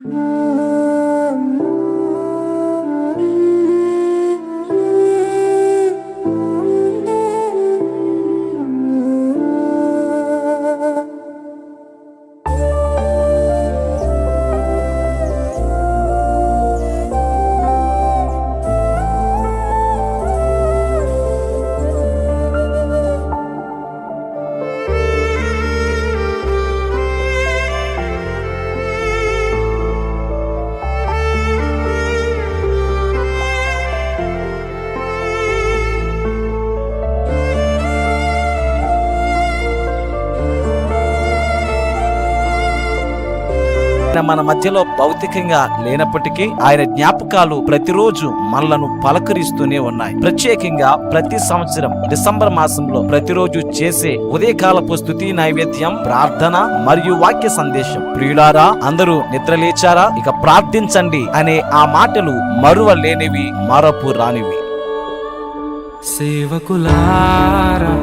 Música ఆయన మన మధ్యలో భౌతికంగా లేనప్పటికీ ఆయన జ్ఞాపకాలు ప్రతిరోజు మనలను పలకరిస్తూనే ఉన్నాయి. ప్రత్యేకంగా ప్రతి సంవత్సరం డిసెంబర్ మాసంలో ప్రతిరోజు చేసే ఉదయకాలపు స్థుతి నైవేద్యం ప్రార్థన మరియు వాక్య సందేశం. ప్రియులారా అందరూ నిద్రలేచారా? ఇక ప్రార్థించండి అనే ఆ మాటలు మరువలేనివి మరపు రానివి. సేవకులారా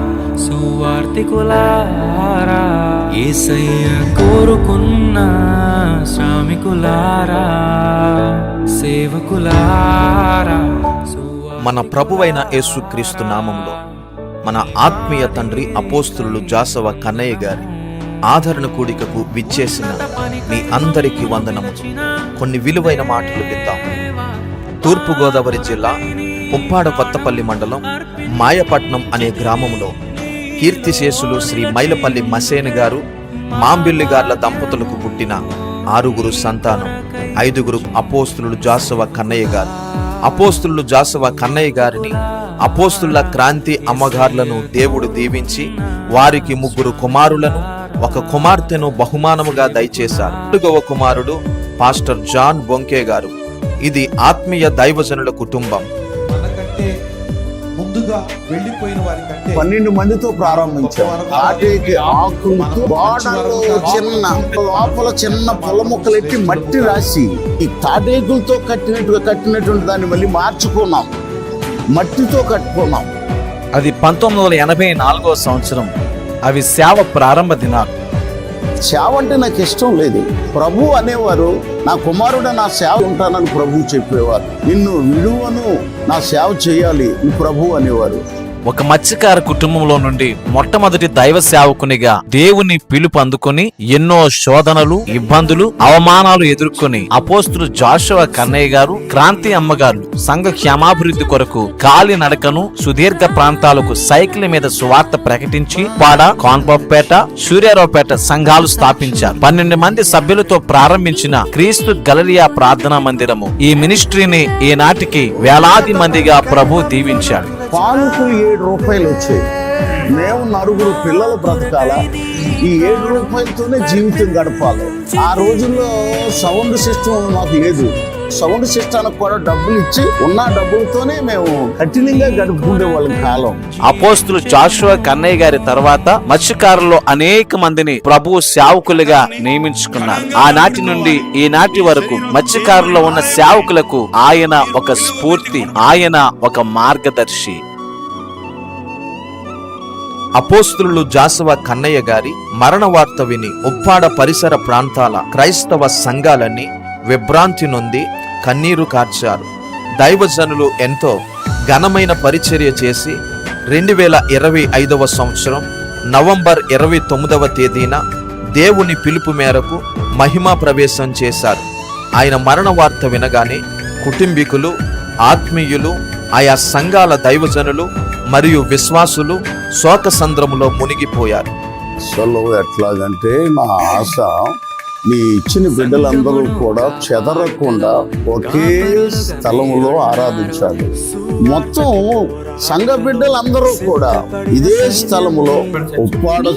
సువార్తికులారా ఏసయ్య కోరుకున్న శ్రామికులారా సేవకులారా మన ప్రభువైన యేసుక్రీస్తు నామంలో మన ఆత్మీయ తండ్రి అపోస్తులు జాసవ కన్నయ్య గారి ఆదరణ కూడికకు విచ్చేసిన మీ అందరికీ వందనము కొన్ని విలువైన మాటలు విద్దాం తూర్పుగోదావరి జిల్లా ఉప్పాడ కొత్తపల్లి మండలం మాయపట్నం అనే గ్రామంలో కీర్తిశేషులు శ్రీ మైలపల్లి మసేన్ గారు మాంబిల్లి గార్ల దంపతులకు పుట్టిన ఆరుగురు సంతానం ఐదుగురు అపోస్తులు జాసవ కన్నయ్య గారు. అపోస్తులు జాసవ కన్నయ్య గారిని అపోస్తుల క్రాంతి అమ్మగార్లను దేవుడు దీవించి వారికి ముగ్గురు కుమారులను ఒక కుమార్తెను బహుమానముగా దయచేశారు. నాలుగవ కుమారుడు పాస్టర్ జాన్ బొంకే గారు. ఇది ఆత్మీయ దైవజనుల కుటుంబం. ముందుగా వెళ్ళిపోయిన వారి కంటే పన్నెండు మందితో ప్రారంభించాం. వాటికి ఆకులతో చిన్న లోపల చిన్న పొల ముక్కలెట్టి మట్టి రాసి ఈ తాటేకులతో కట్టినట్టుగా కట్టినటువంటి దాన్ని మళ్ళీ మార్చుకున్నాం. మట్టితో కట్టుకున్నాం. అది పంతొమ్మిది వందల ఎనభై నాలుగో సంవత్సరం. అవి సేవ ప్రారంభ దినాలు. సేవ అంటే నాకు ఇష్టం లేదు. ప్రభు అనేవారు నా కుమారుడు నా సేవ ఉంటానని ప్రభువు చెప్పేవారు. నిన్ను విడువను నా సేవ చేయాలి ఈ ప్రభు అనేవారు. ఒక మత్స్యకార కుటుంబంలో నుండి మొట్టమొదటి దైవ సేవకునిగా దేవుని పిలుపు అందుకుని ఎన్నో శోధనలు ఇబ్బందులు అవమానాలు ఎదుర్కొని అపోస్తులు జాషువా కన్నయ్య గారు క్రాంతి అమ్మగారు సంఘ క్షేమాభివృద్ధి కొరకు కాలి నడకను సుదీర్ఘ ప్రాంతాలకు సైకిల్ మీద సువార్త ప్రకటించి పాడ కాన్పంపేట సూర్యారావుపేట సంఘాలు స్థాపించారు. పన్నెండు మంది సభ్యులతో ప్రారంభించిన క్రీస్తు గలరియా ప్రార్థనా మందిరము ఈ మినిస్ట్రీని ఈనాటికి వేలాది మందిగా ప్రభు దీవించాడు. పాలకు ఏడు రూపాయలు వచ్చాయి. మేము నలుగురు పిల్లలు బ్రతకాల? ఈ ఏడు రూపాయలతోనే జీవితం గడపాలి. ఆ రోజుల్లో సౌండ్ సిస్టమ్ మాకు లేదు. సౌండ్ సిస్టానికి కూడా డబ్బులు ఇచ్చి ఉన్న డబ్బులతోనే మేము కఠినంగా గడుపుకునే వాళ్ళం కాలం. అపోస్తులు జాషువా కన్నయ్య గారి తర్వాత మత్స్యకారుల్లో అనేక మందిని ప్రభు సేవకులుగా నియమించుకున్నారు. ఆనాటి నుండి ఈనాటి వరకు మత్స్యకారుల్లో ఉన్న సేవకులకు ఆయన ఒక స్ఫూర్తి ఆయన ఒక మార్గదర్శి. అపోస్తులు జాసవ కన్నయ్య గారి మరణ వార్త విని ఉప్పాడ పరిసర ప్రాంతాల క్రైస్తవ సంఘాలన్నీ విభ్రాంతి నొంది కన్నీరు కార్చారు. దైవజనులు ఎంతో ఘనమైన పరిచర్య చేసి రెండు వేల ఇరవై ఐదవ సంవత్సరం నవంబర్ ఇరవై తొమ్మిదవ తేదీన దేవుని పిలుపు మేరకు మహిమా ప్రవేశం చేశారు. ఆయన మరణ వార్త వినగానే కుటుంబీకులు ఆత్మీయులు ఆయా సంఘాల దైవజనులు మరియు విశ్వాసులు శోకసంద్రములో మునిగిపోయారు. అసలు ఎట్లాగంటే నా ఆశ మీ ఇచ్చిన బిడ్డలందరూ కూడా చెదరకుండా ఒకే స్థలంలో ఆరాధించాలి. మొత్తం సంఘ బిడ్డలందరూ కూడా ఇదే స్థలములో ఉప్పాడ